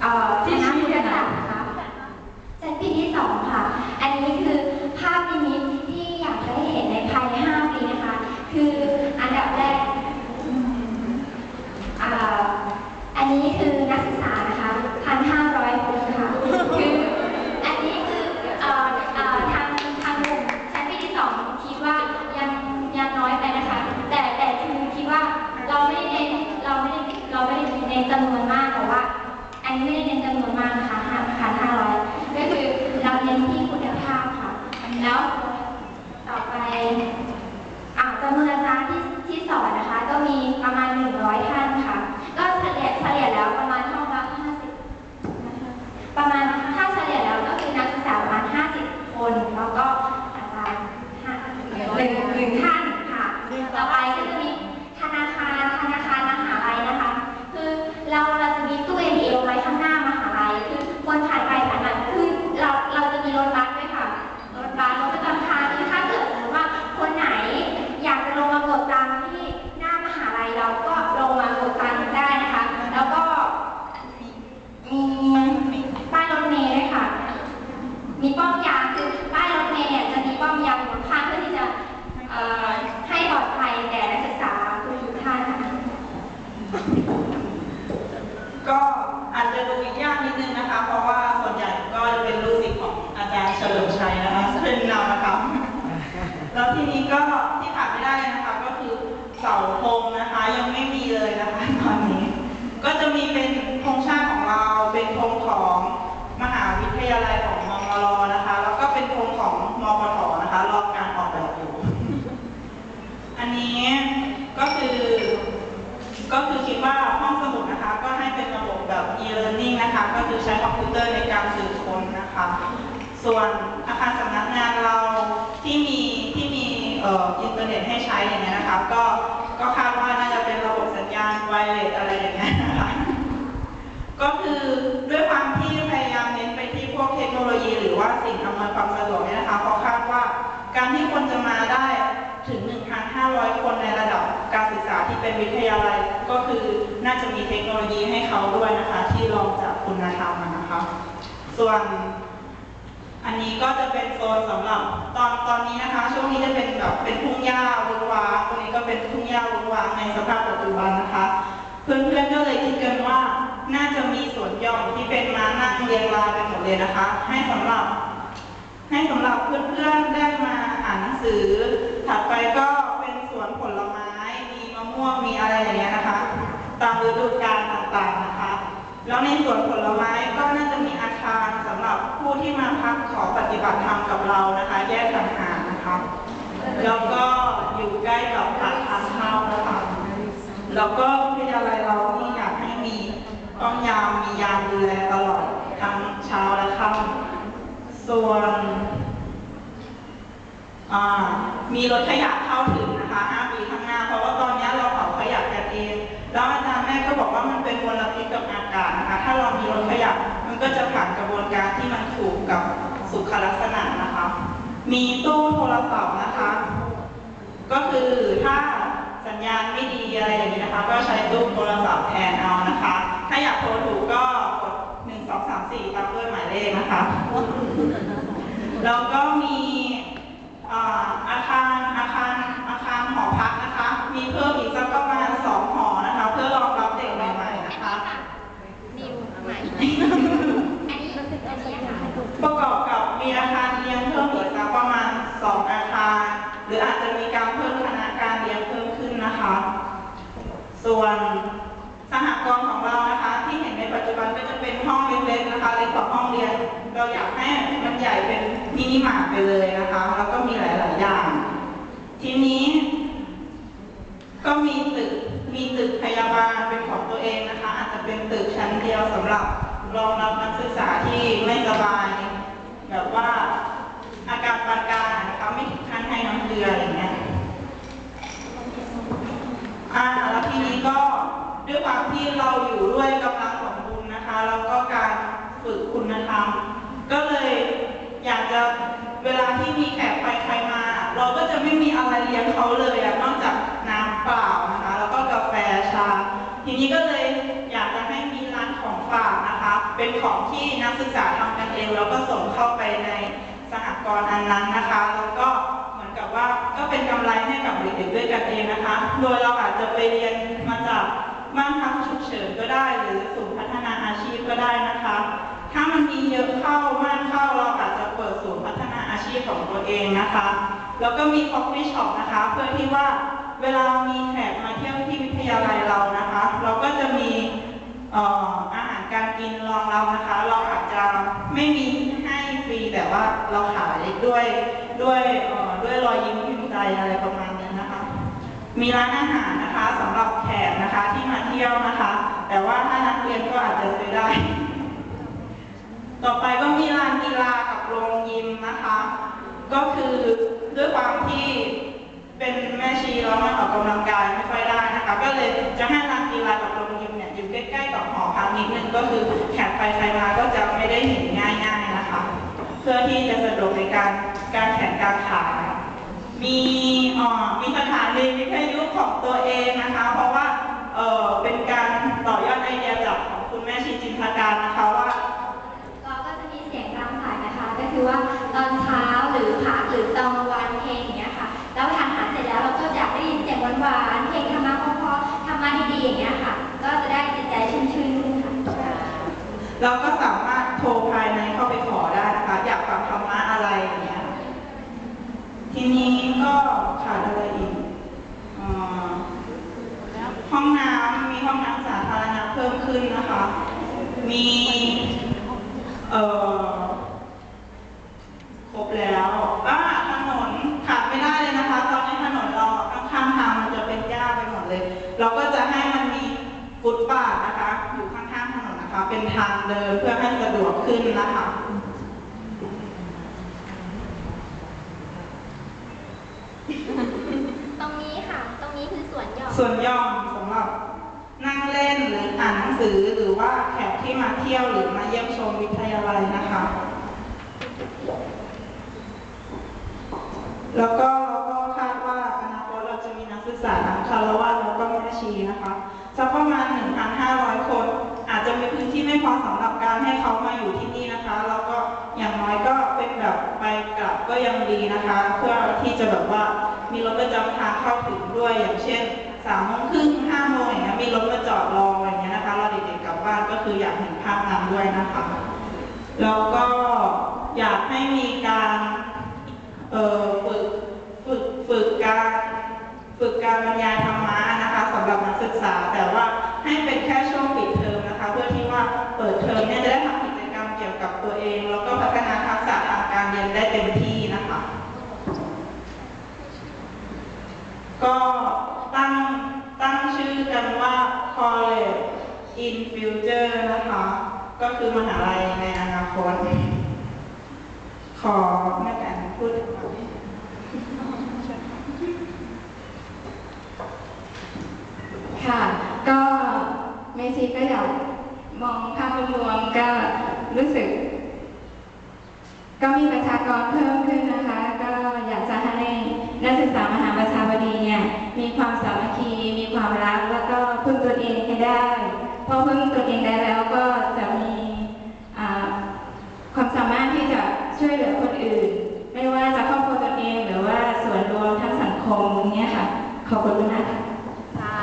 เอ่อ ที่ คณะ ชี้ พุทธ เนี่ยนะ ศาสตร์นะคะจัดปีที่สองค่ะ อันนี้คือภาพนิมิตที่อยากจะให้เห็นในภายในห้าปีนะคะ คืออันดับแรกอืมอ่าอันนี้คือนักศึกษานะคะพันห้าร้อยคนค่ะ คืออันนี้คือเอ่อเอ่อทางทางกลุ่มชั้นปีที่สองคิดว่ายังยังน้อยไปนะคะ แต่แต่คือคิดว่าเราไม่ได้เน้นเราไม่ได้เราไม่ได้เน้นจำนวนมากแต่ว่า อันนี้ไม่ได้เน้นจำนวนมากนะคะห้าพันห้าร้อยก็คือเราเน้นที่คุณภาพค่ะ แล้วต่อไปอ่าจำนวนอาจารย์ที่ที่สอนนะคะ ก็มีประมาณ 100 ท่านค่ะ ก็เฉลี่ยเฉลี่ยแล้วประมาณห้องละ50นะคะประมาณถ้าเฉลี่ยแล้วก็คือนักศึกษาประมาณ 50 คน แล้วก็อาจารย์ห้าหนึ่งหนึ่งท่านค่ะ ต่อไปก็จะมีธนาคารธนาคารมหาลัยนะคะ คือเราเราจะมีตู้ ATM ไว้ข้างหน้ามหาลัย คือคนผ่านไปผ่านมาคือเราเราจะมีรถบัสด้วยค่ะ รถบัสรถประจำทางคือถ้าเกิดสมมติว่าคนไหนอยากจะลงมากดตังค์ที่หน้ามหาลัยเราก็ลงมากดตังค์ได้นะคะ แล้วก็มีป้ายรถเมล์ด้วยค่ะ มีป้อมยามคือป้ายรถเมล์เนี่ยจะมีป้อมยามอยู่ข้างๆเพื่อที่จะเอ่อให้ปลอดภัยแก่นักศึกษาทุกๆท่านค่ะ ก็อาจจะดูยากนิดนึงนะคะ เพราะว่าส่วนใหญ่ก็จะเป็นลูกศิษย์ของอาจารย์เฉลิมชัยนะคะซึ่งนำมาทำแล้วทีนี้ก็ที่ขาดไม่ได้เลยนะคะ ก็คือเสาธงนะคะ ยังไม่มีเลยนะคะตอนนี้ ก็จะมีเป็นธงชาติของเราเป็นธงของมหาวิทยาลัยของมมรนะคะ แล้วก็เป็นธงของมปทนะคะรอการออกแบบอยู่ อันนี้ ก็คือคิดว่าห้องสมุดนะคะก็ให้เป็นระบบแบบ e-learning นะคะ ก็คือใช้คอมพิวเตอร์ในการสื่อคนนะคะ ส่วนอาคารสำนักงานเราที่มีที่มีอินเทอร์เน็ตให้ใช้อย่างเงี้ยนะคะ ก็ก็คาดว่าน่าจะเป็นระบบสัญญาณไวเลสอะไรอย่างเงี้ยนะคะก็คือด้วยความที่พยายามเน้นไปที่พวกเทคโนโลยี หรือว่าสิ่งอำนวยความสะดวกเนี่ยนะคะเพราะคาดว่าการที่คนจะมาได้ถึง 1,500คนในระดับการศึกษาที่เป็นวิทยาลัย ก็คือน่าจะมีเทคโนโลยีให้เขาด้วยนะคะ ที่รองจากคุณธรรมนะคะ ส่วนอันนี้ก็จะเป็นโซนสำหรับตอนตอนนี้นะคะ ช่วงนี้จะเป็นแบบเป็นทุ่งหญ้าวุ้งว้างตรงนี้ก็เป็นทุ่งหญ้าวุ้งว้างในสภาพปัจจุบันนะคะ เพื่อนๆก็เลยคิดกันว่าน่าจะมีสวนหย่อมที่เป็นมานั่งเรียงรายกันหมดเลยนะคะ ให้สำหรับ ให้สำหรับเพื่อนๆได้มาอ่านหนังสือ ถัดไปก็ วนผลไม้ มีมะม่วง มีอะไรอย่างเงี้ยนะคะ ตามฤดูกาลต่างๆนะคะ แล้วในสวนผลไม้ก็น่าจะมีอาคารสำหรับผู้ที่มาพักขอปฏิบัติธรรมกับเรานะคะ แยกต่างหากนะคะ แล้วก็อยู่ใกล้กับปากทางเข้านะคะ แล้วก็วิทยาลัยเราที่อยากให้มีป้อมยามมียามดูแลตลอดทั้งเช้าและค่ำส่วน มีรถขยะเข้าถึงนะคะ5ปีข้างหน้า เพราะว่าตอนนี้เราเผาขยะกันเอง แล้วอาจารย์แม่ก็บอกว่ามันเป็นมลพิษกับอากาศนะคะ ถ้าเรามีรถขยะมันก็จะผ่านกระบวนการที่มันถูกกับสุขลักษณะนะคะ มีตู้โทรศัพท์นะคะ ก็คือถ้าสัญญาณไม่ดีอะไรอย่างนี้นะคะ ก็ใช้ตู้โทรศัพท์แทนเอานะคะ ถ้าอยากโทรถูกก็กด1 2 3 4ตามด้วยหมายเลขนะคะ แล้วก็มีอ่าอาคารอาคารอาคารหอพักนะคะ มีเพิ่มอีกสักประมาณสองหอนะคะ เพื่อรองรับเด็กใหม่ๆนะคะ นิวใหม่ อันนี้อันนี้ค่ะ ประกอบกับมีอาคารเรียนเพิ่มอีกสักประมาณสองอาคาร หรืออาจจะมีการเพิ่มคณะการเรียนเพิ่มขึ้นนะคะ ส่วนสหกรณ์ของเรานะคะ ที่เห็นในปัจจุบันก็จะเป็นห้องเล็กๆนะคะเล็กกว่าห้องเรียน เราอยากให้มันใหญ่เป็นมินิมาร์ทไปเลยนะคะ แล้วก็มีหลายๆอย่าง ทีนี้ ก็มีตึกมีตึกพยาบาลเป็นของตัวเองนะคะ อาจจะเป็นตึกชั้นเดียวสำหรับรองรับนักศึกษาที่ไม่สบาย แบบว่าอาการปานกลางนะคะไม่ถึงขั้นให้น้ำเกลืออะไรอย่างเงี้ยอ่าแล้วทีนี้ก็ด้วยความที่ เราอยู่ด้วยกำลังของบุญนะคะ แล้วก็การฝึกคุณธรรม ก็เลยอยากจะเวลาที่มีแขกไปใครมา เราก็จะไม่มีอะไรเลี้ยงเขาเลยอะนอกจากน้ำเปล่านะคะ แล้วก็กาแฟชา ทีนี้ก็เลยอยากจะให้มีร้านของฝากนะคะ เป็นของที่นักศึกษาทำกันเองแล้วก็ส่งเข้าไปในสหกรณ์อันนั้นนะคะ แล้วก็เหมือนกับว่าก็เป็นกำไรให้กับเด็กๆด้วยกันเองนะคะ โดยเราอาจจะไปเรียนมาจาก บ้านพักฉุกเฉินก็ได้ หรือศูนย์พัฒนาอาชีพก็ได้นะคะ ถ้ามันมีเยอะเข้ามากเข้าเราอาจจะเปิดศูนย์พัฒนาอาชีพของตัวเองนะคะ แล้วก็มีคอฟฟี่ช็อปนะคะ เพื่อที่ว่าเวลามีแขกมาเที่ยวที่วิทยาลัยเรานะคะ เราก็จะมีอาหารการกินรองเรานะคะ เราอาจจะไม่มีให้ฟรีแต่ว่าเราขายด้วยด้วยด้วยรอยยิ้มพิมพ์ใจอะไรประมาณนี้ มีร้านอาหารนะคะสำหรับแขกนะคะที่มาเที่ยวนะคะ แต่ว่าถ้านักเรียนก็อาจจะซื้อได้ ต่อไปก็มีลานกีฬากับโรงยิมนะคะ ก็คือด้วยความที่เป็นแม่ชีแล้วมันออกกำลังกายไม่ค่อยได้นะคะ ก็เลยจะให้ลานกีฬากับโรงยิมเนี่ยอยู่ใกล้ๆกับหอพักนิดนึงก็คือแขกไปใครมาก็จะไม่ได้เห็นง่ายๆนะคะ เพื่อที่จะสะดวกในการการแข่งการขายมีอ่อมีสถานีวิทยุของ ตัวเองนะคะ เพราะว่าเออเป็นการต่อยอดไอเดียจากของคุณแม่ชีจินตการนะคะว่าเราก็จะมีเสียงตามสายนะคะ ก็คือว่าตอนเช้าหรือพักหรือตอนกลางวันเพลงอย่างเงี้ยค่ะแล้วทานอาหารเสร็จแล้วเราก็อยากได้ยินเสียงหวานๆเพลงธรรมะเพราะๆธรรมะดีๆอย่างเงี้ยค่ะ ก็จะได้จิตใจชุ่มชื่นขึ้นค่ะเราก็สามารถโทรภายในเข้าไปขอได้นะคะ อยากฟังธรรมะอะไรอย่างเงี้ยทีนี้ก็ขาดอะไรอีกเอ่อ ห้องน้ำมีห้องน้ำสาธารณะเพิ่มขึ้นนะคะ มีเอ่อครบแล้วอ่าถนนขาดไม่ได้เลยนะคะ ตอนนี้ถนนเราข้างทางมันจะเป็นหญ้าไปหมดเลย เราก็จะให้มันมีฟุตบาทนะคะ อยู่ข้างๆถนนนะคะ เป็นทางเดินเพื่อให้สะดวกขึ้นนะคะ ตรงนี้ค่ะ ตรงนี้คือ ส่วนย่อมสำหรับนั่งเล่นหรืออ่านหนังสือหรือว่าแขกที่มาเที่ยวหรือมาเยี่ยมชมวิทยาลัยนะคะ แล้วก็เราก็คาดว่าอนาคตเราจะมีนักศึกษาทั้งคารวะแล้วก็แม่ชีนะคะสักประมาณ 1,500 คน อาจจะมีพื้นที่ไม่พอสำหรับการให้เขามาอยู่ที่นี่นะคะ แล้วก็อย่างน้อยก็เป็นแบบไปกลับก็ยังดีนะคะ เพื่อที่จะแบบว่ามีรถประจำทางเข้าถึงด้วยอย่างเช่น สามโมงครึ่งห้าโมงอย่างเงี้ยมีรถมาจอดรออย่างเงี้ยนะคะเราเด็กๆกลับบ้านก็คืออยากเห็นภาพนั้นด้วยนะคะแล้วก็อยากให้มีการเอ่อฝึกฝึกฝึกการฝึกการบรรยายธรรมะนะคะสำหรับนักศึกษา แต่ว่าให้เป็นแค่ช่วงปิดเทอมนะคะ เพื่อที่ว่าเปิดเทอมเนี่ยจะได้ทำกิจกรรมเกี่ยวกับตัวเอง แล้วก็พัฒนาทักษะทางการเรียนได้เต็มที่นะคะ ก็ตั้งตั้งชื่อกันว่า College in Future นะคะ ก็คือมหาลัยในอนาคต ขอแม่แตนพูดถึงหน่อยค่ะ ก็เมซีก็อยากมองภาพรวมก็รู้สึก ก็มีประชากรเพิ่มขึ้นนะคะ ก็อยากจะให้นักศึกษามหาประชาบดีเนี่ยมีความสามัคคี มีความรัก แล้วก็พึ่งตนเองให้ได้ พอพึ่งตน